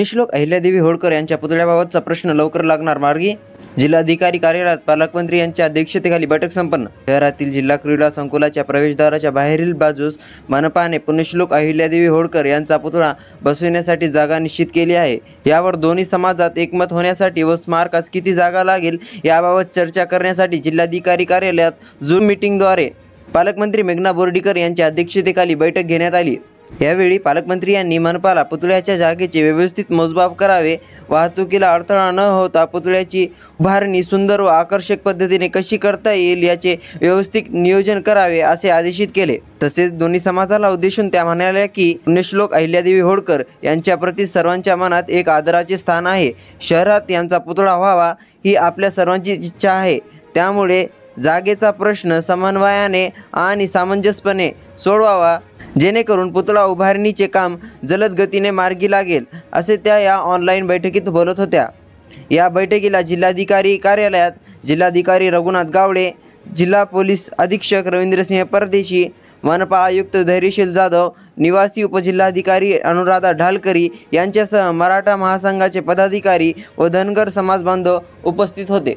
पुण्यश्लोक अहिल्यादेवी होळकर यांच्या पुतळ्याबाबतचा प्रश्न लवकर लागणार मार्गी. जिल्हाधिकारी कार्यालयात पालकमंत्री यांच्या अध्यक्षतेखाली बैठक संपन्न. शहरातील जिल्हा क्रीडा संकुलाच्या प्रवेशद्वाराच्या बाहेरील बाजूस मनपाने पुण्यश्लोक अहिल्यादेवी होळकर यांचा पुतळा बसविण्यासाठी जागा निश्चित केली आहे. यावर दोन्ही समाजात एकमत होण्यासाठी व स्मारकास किती जागा लागेल याबाबत चर्चा करण्यासाठी जिल्हाधिकारी कार्यालयात झूम मीटिंगद्वारे पालकमंत्री मेघना बोर्डीकर यांच्या अध्यक्षतेखाली बैठक घेण्यात आली. यावेळी पालकमंत्री यांनी मनपाला पुतळ्याच्या जागेचे व्यवस्थित मोजमाप करावे वाहतुकीला अडथळा न होता पुतळ्याची उभारणी सुंदर व आकर्षक पद्धतीने कशी करता येईल याचे व्यवस्थित नियोजन करावे असे आदेशित केले. तसेच दोन्ही समाजाला उद्देशून त्या म्हणाल्या की पुण्यश्लोक अहिल्यादेवी होळकर यांच्या प्रति सर्वांच्या मनात एक आदराचे स्थान आहे. शहरात यांचा पुतळा व्हावा ही आपल्या सर्वांची इच्छा आहे. त्यामुळे जागेचा प्रश्न समन्वयाने आणि सामंजस्यपणे सोडवावा जेणेकरून पुतळा उभारणीचे काम जलद गतीने मार्गी लागेल असे त्या या ऑनलाईन बैठकीत बोलत होत्या. या बैठकीला जिल्हाधिकारी कार्यालयात जिल्हाधिकारी रघुनाथ गावडे जिल्हा पोलीस अधीक्षक रवींद्रसिंह परदेशी मनपा आयुक्त धैर्यशील जाधव निवासी उपजिल्हाधिकारी अनुराधा ढालकरी यांच्यासह मराठा महासंघाचे पदाधिकारी व धनगर समाज बांधव उपस्थित होते.